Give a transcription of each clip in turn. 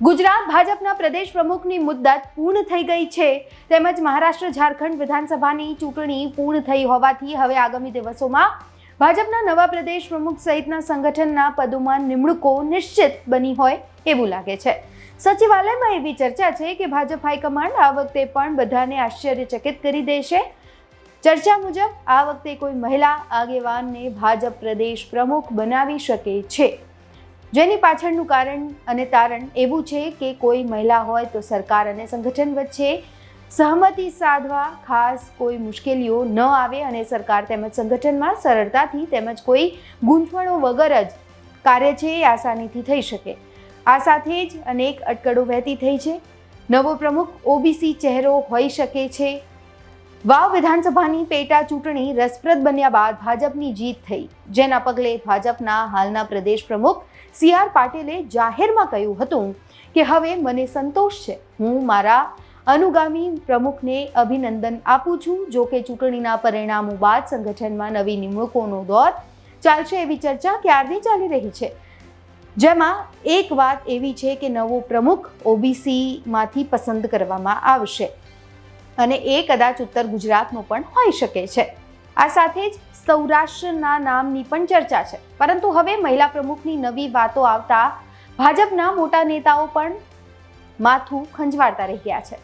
ગુજરાત ભાજપના પ્રદેશ પ્રમુખની મુદ્દત પૂર્ણ થઈ ગઈ છે. તેમજ મહારાષ્ટ્ર ઝારખંડ વિધાનસભાની ચૂંટણી પૂર્ણ થઈ હોવાથી હવે આગામી દિવસોમાં ભાજપના નવા પ્રદેશ પ્રમુખ સહિતના સંગઠનના પદોમાં નિમણૂકો નિશ્ચિત બની હોય એવું લાગે છે. સચિવાલયમાં એવી ચર્ચા છે કે ભાજપ હાઈકમાન્ડ આ વખતે પણ બધાને આશ્ચર્યચકિત કરી દેશે. ચર્ચા મુજબ આ વખતે કોઈ મહિલા આગેવાનને ભાજપ પ્રદેશ પ્રમુખ બનાવી શકે છે. જેની પાછળનું કારણ અને તારણ એવું છે કે કોઈ મહિલા હોય તો સરકાર અને સંગઠન વચ્ચે સહમતિ સાધવા ખાસ કોઈ મુશ્કેલીઓ ન આવે અને સરકાર તેમજ સંગઠનમાં સરળતાથી તેમજ કોઈ ગૂંથવણો વગર જ કાર્ય છે એ આસાનીથી થઈ શકે. આ સાથે જ અનેક અટકળો વહેતી થઈ છે. નવો પ્રમુખ ઓબીસી ચહેરો હોઈ શકે છે. વાવ વિધાનસભાની પેટા ચૂંટણી રસપ્રદ બન્યા બાદ ભાજપની જીત થઈ. જેના પગલે ભાજપના હાલના પ્રદેશ પ્રમુખ સી આર પાટીલે જાહેરમાં કહ્યું હતું કે હવે મને સંતોષ છે. હું મારા અનુગામી પ્રમુખને અભિનંદન આપું છું. જો કે ચૂંટણીના પરિણામો બાદ સંગઠનમાં નવી નિમણૂકોનો દોર ચાલશે એવી ચર્ચા ક્યારની ચાલી રહી છે? જેમાં એક વાત એવી છે કે નવો પ્રમુખ ઓબીસીમાંથી પસંદ કરવામાં આવશે. અને એ કદાચ ઉત્તર ગુજરાતનો પણ હોઈ શકે છે. આ સાથે જ સૌરાષ્ટ્રના નામની પણ ચર્ચા છે. પરંતુ હવે મહિલા પ્રમુખની નવી વાતો આવતા ભાજપના મોટા નેતાઓ પણ માથું ખંજવાળતા રહ્યા છે.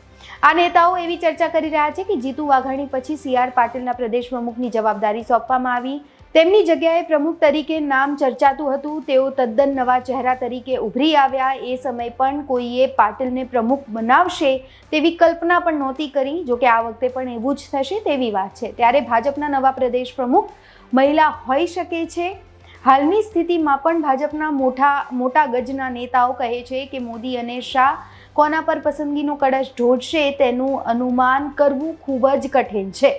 આ નેતાઓ એવી ચર્ચા કરી રહ્યા છે કે જીતુ વાઘાણી પછી સી આર પાટીલના પ્રદેશ પ્રમુખની જવાબદારી સોંપવામાં આવી તેમની જગ્યાએ પ્રમુખ તરીકે નામ ચર્ચાતું હતું. તેઓ તદ્દન નવા ચહેરા તરીકે ઉભરી આવ્યા. એ સમય પણ કોઈએ પાટીલને પ્રમુખ બનાવશે તેવી કલ્પના પણ નહોતી કરી. જોકે આ વખતે પણ એવું જ થશે તેવી વાત છે. ત્યારે ભાજપના નવા પ્રદેશ પ્રમુખ મહિલા હોઈ શકે છે. હાલની સ્થિતિમાં પણ ભાજપના મોટા મોટા ગજના નેતાઓ કહે છે કે મોદી અને શાહ કોના પર પસંદગીનો કળશ ઢોળશે તેનું અનુમાન કરવું ખૂબ જ કઠિન છે.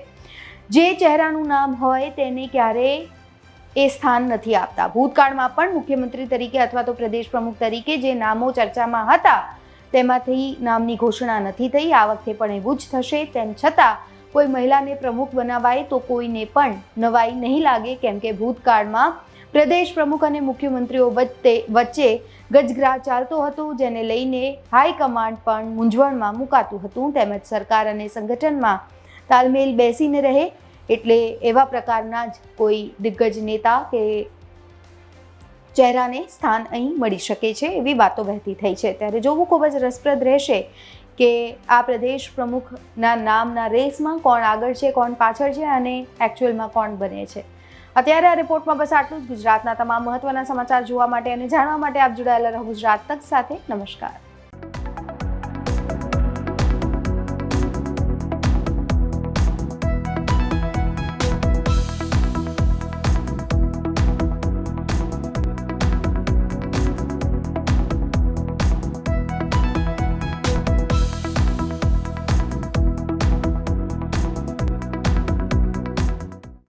જે ચહેરાનું નામ હોય તેને ક્યારેય એ સ્થાન નથી આપતા. ભૂતકાળમાં પણ મુખ્યમંત્રી તરીકે અથવા તો પ્રદેશ પ્રમુખ તરીકે જે નામો ચર્ચામાં હતા, તેમાંથી નામની ઘોષણા નથી થઈ. આ વખતે પણ એવું જ થશે. તેમ છતાં, કોઈ મહિલાને પ્રમુખ બનાવાય તો કોઈને પણ નવાઈ નહીં લાગે, કેમ કે ભૂતકાળમાં પ્રદેશ પ્રમુખ અને મુખ્યમંત્રીઓ વચ્ચે ગજગ્રાહ ચાલતો હતો, જેને લઈને હાઈકમાન્ડ પણ મૂંઝવણમાં મુકાતું હતું. તેમજ સરકાર અને સંગઠનમાં તાલમેલ બેસીને રહે એટલે એવા પ્રકારના જ કોઈ દિગ્ગજ નેતા કે ચહેરાને સ્થાન અહીં મળી શકે છે એવી વાતો વહેતી થઈ છે. ત્યારે જોવું ખૂબ જ રસપ્રદ રહેશે કે આ પ્રદેશ પ્રમુખના નામના રેસમાં કોણ આગળ છે, કોણ પાછળ છે અને એકચ્યુઅલમાં કોણ બને છે. અત્યારે આ રિપોર્ટમાં બસ આટલું જ. ગુજરાતના તમામ મહત્વના સમાચાર જોવા માટે અને જાણવા માટે આપ જોડાયેલા રહો ગુજરાત તક સાથે. નમસ્કાર.